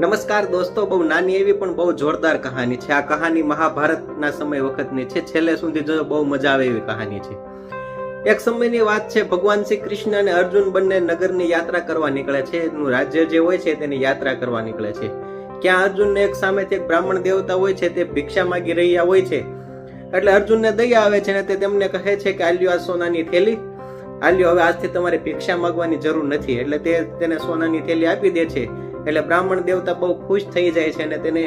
નમસ્કાર દોસ્તો, બહુ નાની એવી પણ બહુ જોરદાર કહાની છે. આ કહાની મહાભારતના સમય વખતની છે. છેલ્લે સુધી જો બહુ મજા આવે એવી કહાની છે. એક સમયની વાત છે, ભગવાન શ્રી કૃષ્ણ અને અર્જુન બંને નગરની યાત્રા કરવા નીકળે છે. એનું રાજ્ય જે હોય છે તેની યાત્રા કરવા નીકળે છે. ક્યાં અર્જુનને એક સામેથી એક બ્રાહ્મણ દેવતા હોય છે તે ભિક્ષા માગી રહ્યા હોય છે. એટલે અર્જુનને દયા આવે છે ને તે તેમને કહે છે કે આલ્યો આ સોનાની થેલી. આલ્યો, હવે આજથી તમારે ભિક્ષા માંગવાની જરૂર નથી. એટલે તે તેને સોનાની થેલી આપી દે છે. એટલે બ્રાહ્મણ દેવતા બહુ ખુશ થઈ જાય છે અને તેને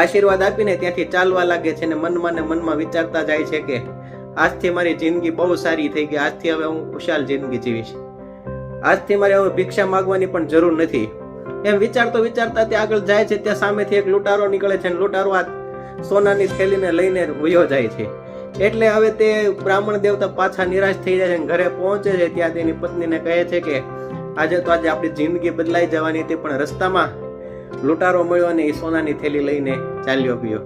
આશીર્વાદ આપીને ત્યાંથી ચાલવા લાગે છે અને મનમાં ને મનમાં વિચારતા જાય છે કે આજથી મારી જિંદગી બહુ સારી થઈ ગઈ, આજથી હવે હું ખુશાલ જિંદગી જીવીશ. આજથી મારે હવે ભિક્ષા માગવાની પણ જરૂર નથી. એમ વિચારતો વિચારતા તે આગળ જાય છે, ત્યાં સામેથી એક લૂંટારો નીકળે છે અને લૂંટારો આ સોનાની થેલીને લઈને વયો જાય છે. એટલે હવે તે બ્રાહ્મણ દેવતા પાછા નિરાશ થઈ જાય છે ઘરે પહોંચે છે, ત્યાં તેની પત્નીને કહે છે કે આજે તો આજે આપણી જિંદગી બદલાઈ જવાની હતી, પણ રસ્તામાં લૂંટારો મળ્યો અને એ સોનાની થેલી લઈને ચાલ્યો ગયો.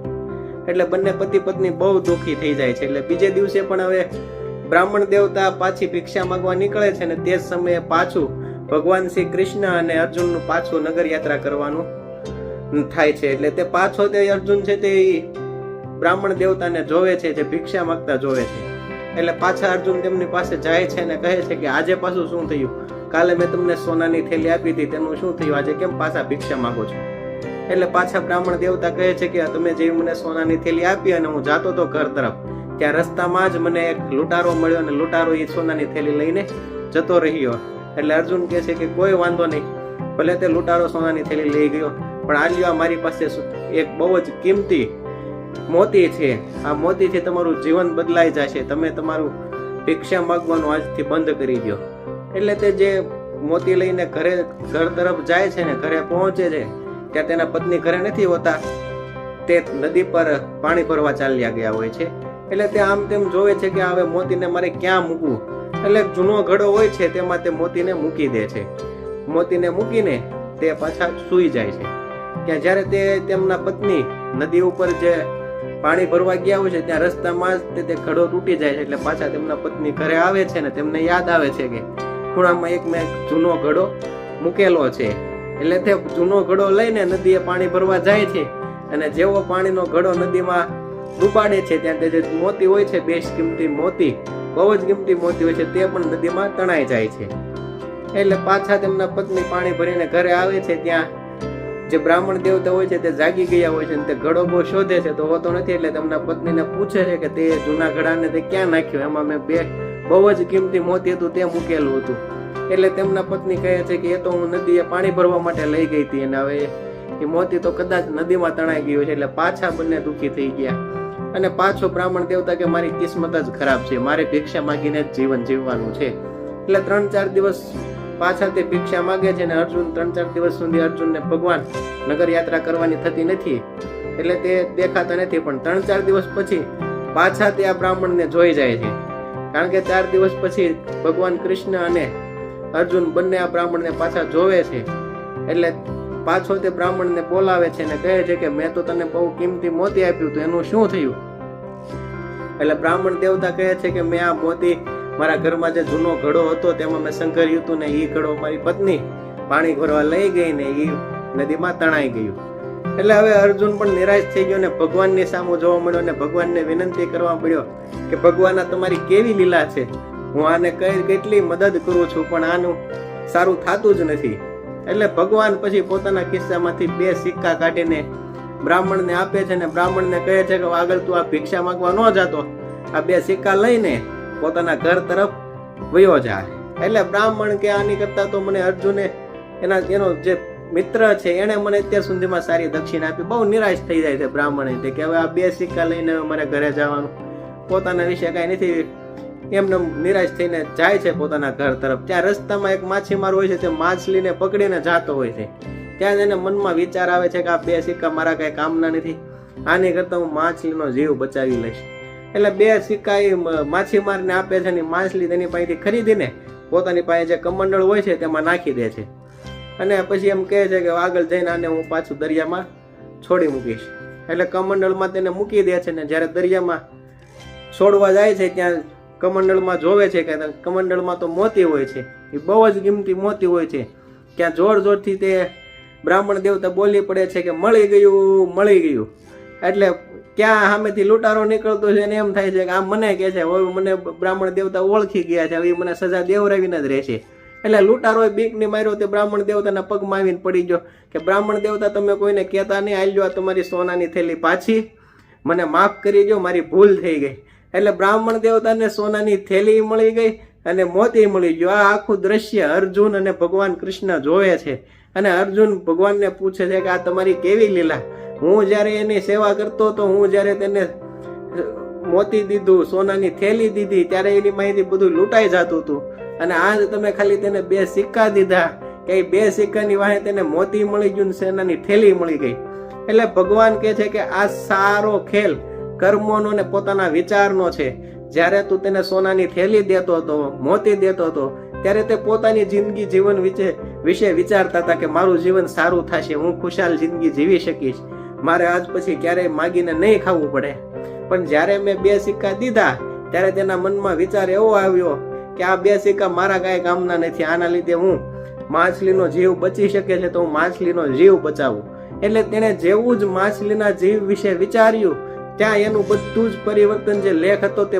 એટલે બંને પતિ પત્ની બહુ દુઃખી થઈ જાય છે. એટલે બીજે દિવસે પણ હવે બ્રાહ્મણ દેવતા પાછી ભિક્ષા માંગવા નીકળે છે અને તે જ સમયે પાછું ભગવાન શ્રી કૃષ્ણ અને અર્જુનનું પાછું નગર યાત્રા કરવાનું થાય છે. એટલે તે પાછો તે અર્જુન છે તે બ્રાહ્મણ દેવતાને જોવે છે, જે ભિક્ષા માંગતા જોવે છે. એટલે પાછા અર્જુન તેમની પાસે જાય છે અને કહે છે કે આજે પાછું શું થયું? કાલે મેં તમને સોનાની થેલી આપી હતી, તેનું શું થયું? આજે કેમ પાછા ભિક્ષા માંગો છો? એટલે પાછા બ્રાહ્મણ દેવતા કહે છે કે તમે જે મને સોનાની થેલી આપી અને હું જાતો તો ઘર તરફ, ત્યાં રસ્તામાં જ મને એક લૂંટારો મળ્યો અને લૂંટારો એ સોનાની થેલી લઈને જતો રહ્યો. એટલે અર્જુન કહે છે કે, કોઈ વાંધો નહીં, ભલે તે લૂંટારો સોનાની થેલી લઈ ગયો, પણ આ મારી પાસે એક બહુ જ કિંમતી મોતી છે. આ મોતીથી તમારું જીવન બદલાઈ જશે. તમે તમારું ભિક્ષા માગવાનું આજથી બંધ કરી દો એટલે તે જે મોતી લઈને ઘરે ઘર તરફ જાય છે ને, ઘરે પહોંચે છે, ત્યાં તેના પત્ની ઘરે નથી હોતા, તે નદી પર પાણી ભરવા ચાલ્યા ગયા હોય છે. એટલે તે આમ તેમ જોવે છે કે હવે મોતીને મારે ક્યાં મૂકવું? એટલે જૂનો ઘડો હોય છે, તેમાં તે મોતીને મૂકી દે છે. મોતીને મૂકીને તે પાછા સૂઈ જાય છે. ત્યાં જ્યારે તે તેમના પત્ની નદી ઉપર જે પાણી ભરવા ગયા હોય છે, ત્યાં રસ્તામાં જ તે ઘડો તૂટી જાય છે, એટલે પાછા તેમના પત્ની ઘરે આવે છે ને, તેમને યાદ આવે છે કે ખૂણામાં એક મેં જૂનો ઘડો મૂકેલો છે. એટલે તે જૂનો ઘડો લઈને નદીએ પાણી ભરવા જાય છે. અને જેવો પાણીનો ઘડો નદીમાં ડૂબાડે છે, ત્યાં તે જે મોતી હોય છે, બેશ કિંમતી મોતી, બહુ જ કિંમતી મોતી હોય છે, તે પણ નદીમાં તણાઈ જાય છે. એટલે પાછા તેમના પત્ની પાણી ભરીને ઘરે આવે છે, ત્યાં જે બ્રાહ્મણ દેવતા હોય છે, તે જાગી ગયા હોય છે અને તે ઘડો બહુ શોધે છે, તો હોતો નથી. એટલે તેમના પત્નીને પૂછે છે કે તે જૂના ઘડાને તે ક્યાં નાખ્યો? એમાં મેં બે બહુ જ કિંમતી મોતી હતું, તે મૂકેલું હતું. એટલે તેમના પત્ની કહે છે કે એ તો હું નદીએ પાણી ભરવા માટે લઈ ગઈ હતી અને હવે એ મોતી તો કદાચ નદીમાં તણાઈ ગયું છે, એટલે પાછા બંને દુઃખી થઈ ગયા. અને પાછો બ્રાહ્મણ દેવતા કે મારી કિસ્મત જ ખરાબ છે, મારે ભિક્ષા માગીને જ જીવન જીવવાનું છે. એટલે ત્રણ ચાર દિવસ પાછા તે ભિક્ષા માગે છે અને અર્જુન ત્રણ ચાર દિવસ સુધી અર્જુનને ભગવાન નગર યાત્રા કરવાની થતી નથી. એટલે તે દેખાતા નથી, પણ ત્રણ ચાર દિવસ પછી પાછા તે આ બ્રાહ્મણને જોઈ જાય છે. કારણ કે ચાર દિવસ પછી ભગવાન કૃષ્ણ અને અર્જુન બંને આ બ્રાહ્મણને પાછા જોવે છે. એટલે પાછો તે બ્રાહ્મણને બોલાવે છે અને કહે છે કે મેં તો તને બહુ કિંમતી મોતી આપ્યું તો, એનું શું થયું? એટલે બ્રાહ્મણ દેવતા કહે છે કે મેં આ મોતી મારા ઘરમાં જે જૂનો ઘડો હતો તેમાં મેં સંકર્યું હતું ને એ ઘડો મારી પત્ની પાણી ભરવા લઈ ગઈ ને એ નદીમાં તણાઈ ગયું. એટલે હવે અર્જુન પણ નિરાશ થઈ ગયો ને ભગવાનની સામું જોવા મળ્યો ને ભગવાનને વિનંતી કરવા મળ્યો કે ભગવાન, આ તમારી કેવી લીલા છે? હું આને કઈ કેટલી મદદ કરું છું, પણ આનું સારું થતું જ નથી. એટલે ભગવાન પછી પોતાના કિસ્સામાંથી બે સિક્કા કાઢીને બ્રાહ્મણને આપે છે ને બ્રાહ્મણને કહે છે કે આગળ તું આ ભિક્ષા માંગવા ન જાતો. આ બે સિક્કા લઈને પોતાના ઘર તરફ વયો જાય એટલે બ્રાહ્મણ કે આની કરતા તો મને અર્જુને એના, એનો જે મિત્ર છે, એણે મને અત્યાર સુધીમાં સારી દક્ષિણા આપી. બહુ નિરાશ થઈ જાય છે બ્રાહ્મણે કે હવે આ બે સિક્કા લઈને મારે ઘરે જવાનું. પોતાના વિશે કાંઈ નથી. એમને નિરાશ થઈને જાય છે પોતાના ઘર તરફ. ત્યાં રસ્તામાં એક માછીમાર હોય છે તે માછલીને પકડીને જાતો હોય છે. ત્યાં એને મનમાં વિચાર આવે છે કે આ બે સિક્કા મારા કાંઈ કામના નથી. આની કરતા હું માછલીનો જીવ બચાવી લઈશ. એટલે બે સિક્કા એ માછીમારને આપે છે અને માછલી તેની પાસેથી ખરીદીને પોતાની પાસે જે કમંડળ હોય છે તેમાં નાખી દે છે. અને પછી એમ કહે છે કે આગળ જઈને આને હું પાછું દરિયામાં છોડી મૂકીશ. એટલે કમંડળમાં તેને મૂકી દે છે ને જ્યારે દરિયામાં છોડવા જાય છે ત્યાં કમંડળમાં જોવે છે કે કમંડળમાં તો મોતી હોય છે. એ બહુ જ કિંમતી મોતી હોય છે. ત્યાં જોર જોરથી તે બ્રાહ્મણ દેવતા બોલી પડે છે કે મળી ગયું મળી ગયું. એટલે ક્યાં સામેથી લૂંટારો નીકળતો છે ને એમ થાય છે કે આ મને કહે છે, હવે મને બ્રાહ્મણ દેવતા ઓળખી ગયા છે, હવે મને સજા દેવરાવીને જ રહેશે. એટલે લૂંટારો બીકની માર્યો તે બ્રાહ્મણ દેવતાના પગમાં આવીને પડી ગયો કે બ્રાહ્મણ દેવતા તમે કોઈને કહેતા નહીં આવી આ તમારી સોનાની થેલી પાછી, મને માફ કરી દો મારી ભૂલ થઈ ગઈ. એટલે બ્રાહ્મણ દેવતાને સોનાની થેલી મળી ગઈ અને મોતી મળી ગયો. આ આખું દ્રશ્ય અર્જુન અને ભગવાન કૃષ્ણ જોવે છે અને અર્જુન ભગવાનને પૂછે છે કે આ તમારી કેવી લીલા? હું જ્યારે એની સેવા કરતો હતો હું જ્યારે તેને મોતી દીધું, સોનાની થેલી દીધી, ત્યારે એની માહિતી બધું લૂંટાઈ જતું હતું. અને આજ તમે ખાલી તેને બે સિક્કા દીધા, કે બે સિક્કાની વાહે તેને મોતી મળી ગયું સોનાની થેલી મળી ગઈ. એટલે ભગવાન કહે છે કે આ સારો ખેલ કર્મોનો ને પોતાના વિચારનો છે. જ્યારે તું તેને સોનાની થેલી દેતો હતો, મોતી દેતો હતો, ત્યારે તે પોતાની જિંદગી જીવન વિશે વિશે વિચારતા હતા કે મારું જીવન સારું થશે, હું ખુશાલ જિંદગી જીવી શકીશ. મારે આજ પછી ક્યારેય માગીને નહીં ખાવું પડે. પણ જ્યારે મેં બે સિક્કા દીધા, ત્યારે તેના મનમાં વિચાર એવો આવ્યો કે આ બે સિક્કા મારા કાંઈ કામના નથી, આના લીધે હું માછલીનો જીવ બચી શકે છે તો હું માછલીનો જીવ બચાવું. એટલે તેણે જેવું જ માછલીના જીવ વિશે વિચાર્યું, ત્યાં એનું બધું જ પરિવર્તન જે લેખ હતો તે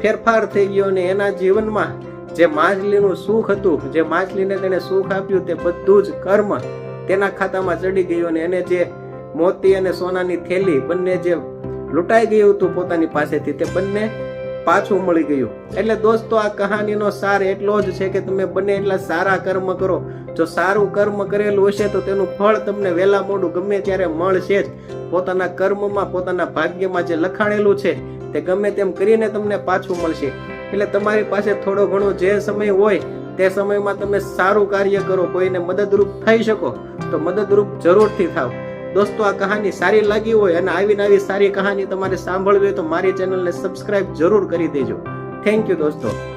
ફેરફાર થઈ ગયો અને એના જીવનમાં જે માછલીનું સુખ હતું, જે માછલીને તેણે સુખ આપ્યું તે બધું જ કર્મ તેના ખાતામાં ચડી ગયું અને એને જે મોતી અને સોનાની થેલી, બંને જે લૂંટાઈ ગયું હતું પોતાની પાસેથી તે બંને પાછું મળી ગયું. એટલે દોસ્તો, આ કહાનીનો સાર એટલો જ છે કે તમે બંને એટલા સારા કર્મ કરો. જો સારું કર્મ કરેલું હશે તો તેનું ફળ તમને વહેલા મોડું ગમે ત્યારે મળશે જ. પોતાના કર્મમાં, પોતાના ભાગ્યમાં જે લખાણેલું છે તે ગમે તેમ કરીને તમને પાછું મળશે. એટલે તમારી પાસે થોડો ઘણો જે સમય હોય તે સમયમાં તમે સારું કાર્ય કરો, કોઈને મદદરૂપ થઈ શકો, તો મદદરૂપ જરૂરથી થાવ. દોસ્તો, આ કહાની સારી લાગી હોય અને આવી આવી સારી કહાની તમારે સાંભળવી હોય તો મારી ચેનલને સબસ્ક્રાઇબ જરૂર કરી દેજો. થેન્ક યુ દોસ્તો.